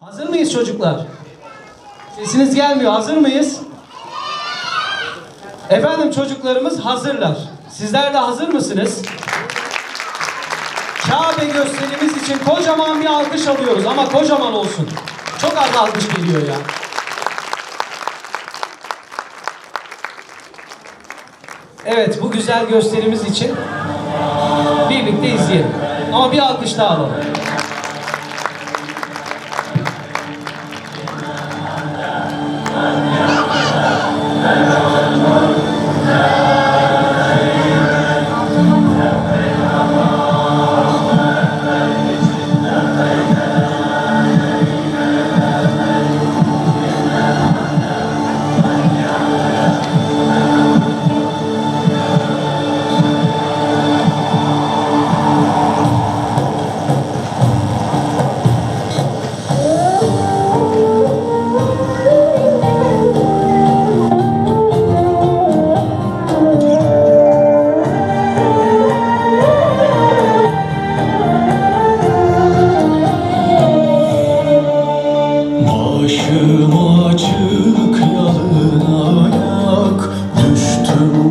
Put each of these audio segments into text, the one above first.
Hazır mıyız çocuklar? Sesiniz gelmiyor. Hazır mıyız? Efendim çocuklarımız hazırlar. Sizler de hazır mısınız? Kabe gösterimiz için kocaman bir alkış alıyoruz ama kocaman olsun. Çok az alkış geliyor ya. Evet bu güzel gösterimiz için birlikte izleyelim. Ama bir alkış daha alalım.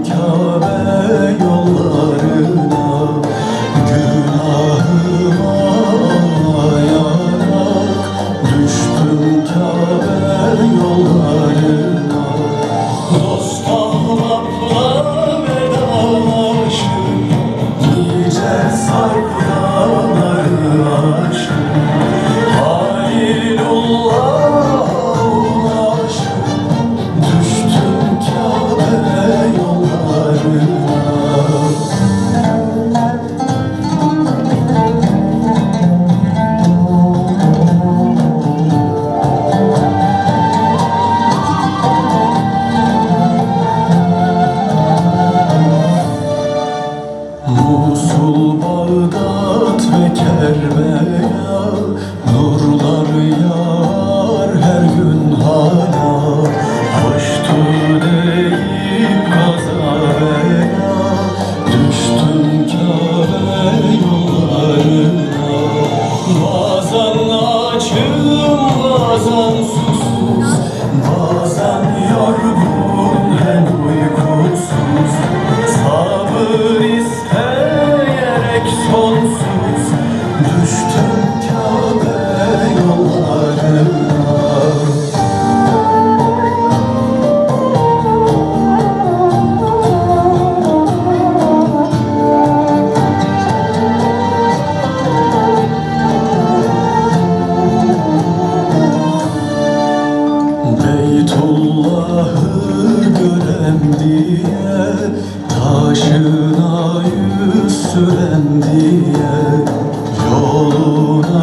头。Görem diye Taşına yüz süren diye Yoluna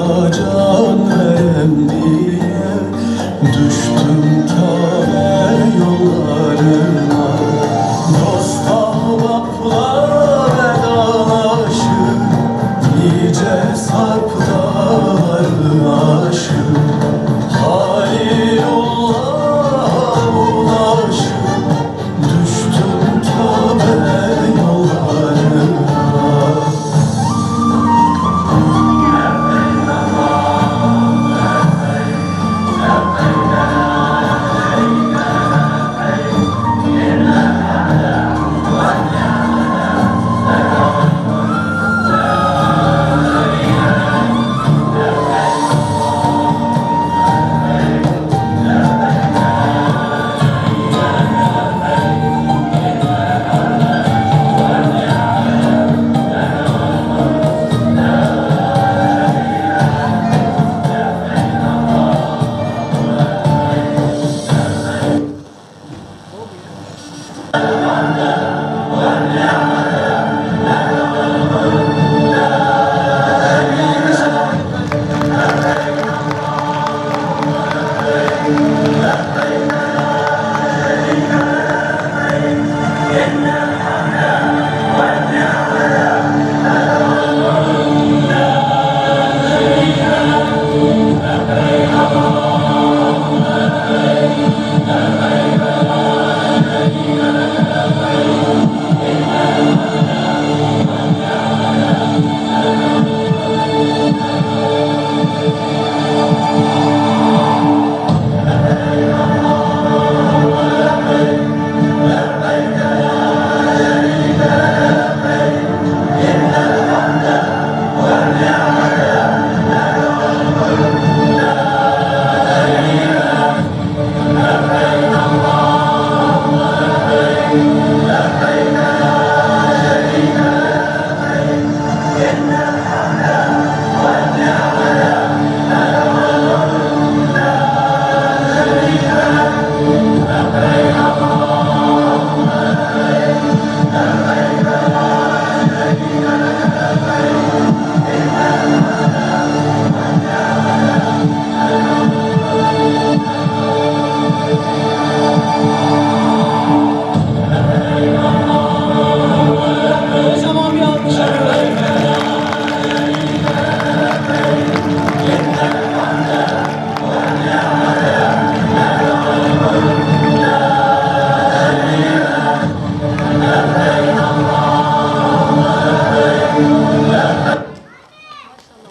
Oh.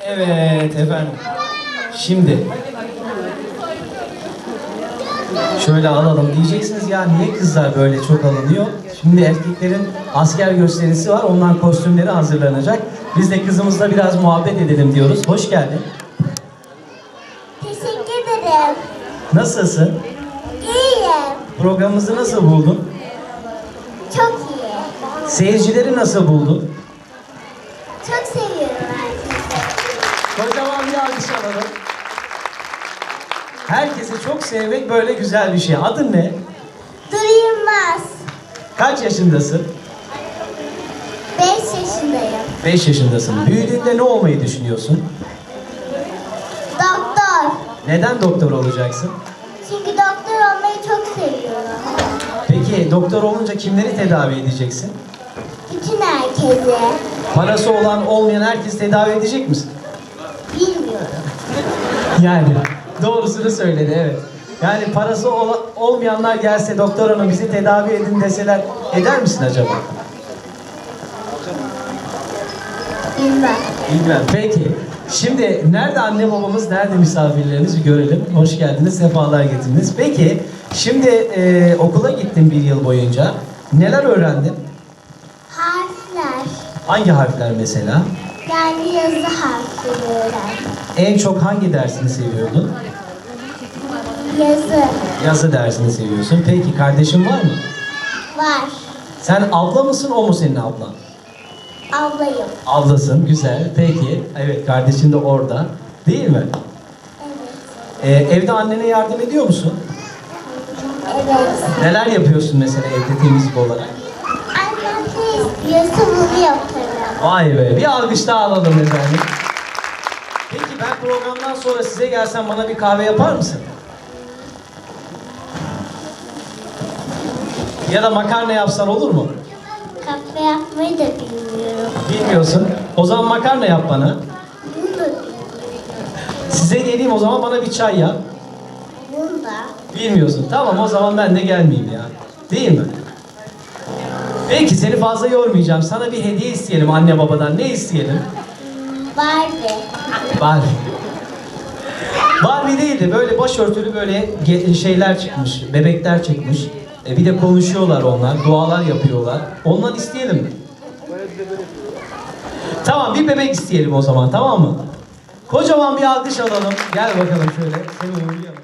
Evet efendim. Şimdi şöyle alalım diyeceksiniz ya niye kızlar böyle çok alınıyor? Şimdi erkeklerin asker gösterisi var. Onların kostümleri hazırlanacak. Biz de kızımızla biraz muhabbet edelim diyoruz. Hoş geldin. Teşekkür ederim. Nasılsın? İyiyim. Programımızı nasıl buldun? Çok iyi. Seyircileri nasıl buldun? Çok seviyorum. Kocaman bir alkış alalım. Herkesi çok sevmek böyle güzel bir şey. Adın ne? Duyulmaz. Kaç yaşındasın? 5 yaşındayım. 5 yaşındasın. Büyüdüğünde ne olmayı düşünüyorsun? Neden doktor olacaksın? Çünkü doktor olmayı çok seviyorum. Peki doktor olunca kimleri tedavi edeceksin? Bütün herkese. Parası olan olmayan herkesi tedavi edecek misin? Bilmiyorum. Yani doğrusunu söyledi evet. Yani parası ola- olmayanlar gelse doktor hanım bizi tedavi edin deseler eder misin acaba? Bilmem. Bilmem. Peki. Şimdi nerede anne babamız, nerede misafirlerimiz bir görelim. Hoş geldiniz, sefalar getirdiniz. Peki, şimdi e, okula gittin bir yıl boyunca. Neler öğrendin? Harfler. Hangi harfler mesela? Yani yazı harfleri öğrendim. En çok hangi dersini seviyordun? Yazı Yazı dersini seviyorsun. Peki kardeşin var mı? var. Sen abla mısın, o mu senin ablan? Ablayım. Ablasın, güzel. Peki, evet kardeşin de orada. Değil mi? Evet. E, evde annene yardım ediyor musun? Evet. Neler yapıyorsun mesela evde temizlik olarak? Annem ne istiyorsa bunu yaparım. Vay be, bir alkış daha alalım efendim. Peki ben programdan sonra size gelsem bana bir kahve yapar mısın? Ya da makarna yapsan olur mu? Kahve yapmayı da bilmiyorum. Bilmiyorsun. O zaman makarna yap bana. Bunu da bilmiyorum. Size geleyim o zaman bana bir çay yap. Bunu da. Bilmiyorsun. Tamam o zaman ben de gelmeyeyim ya. Değil mi? Peki seni fazla yormayacağım. Sana bir hediye isteyelim anne babadan. Ne isteyelim? Barbie. Barbie. Barbie değil de böyle başörtülü böyle şeyler çıkmış, bebekler çıkmış. E bir de konuşuyorlar onlar, dualar yapıyorlar. Ondan isteyelim? Tamam bir bebek isteyelim o zaman tamam mı? Kocaman bir alkış alalım. Gel bakalım şöyle seni uğurlayalım.